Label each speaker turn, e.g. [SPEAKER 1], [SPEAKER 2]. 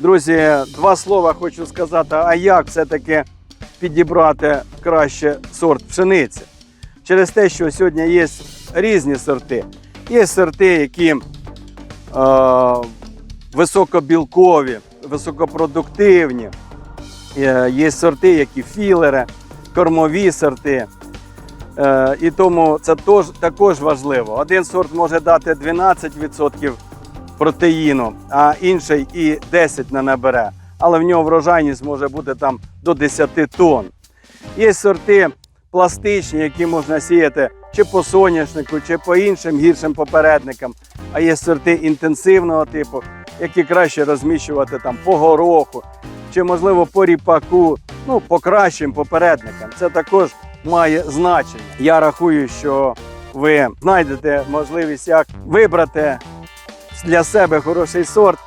[SPEAKER 1] Друзі, два слова хочу сказати, а як все-таки підібрати краще сорт пшениці? Через те, що сьогодні є різні сорти. Є сорти, які е, високобілкові, високопродуктивні. Е, Є сорти, які філери, кормові сорти. Е, І тому це тож, також важливо. Один сорт може дати 12% протеїну, а інший і 10 не набере. Але в нього врожайність може бути там до 10 тонн. Є сорти пластичні, які можна сіяти чи по соняшнику, чи по іншим гіршим попередникам. А є сорти інтенсивного типу, які краще розміщувати там по гороху, чи можливо по ріпаку, ну по кращим попередникам. Це також має значення. Я рахую, що ви знайдете можливість як вибрати для себе хороший сорт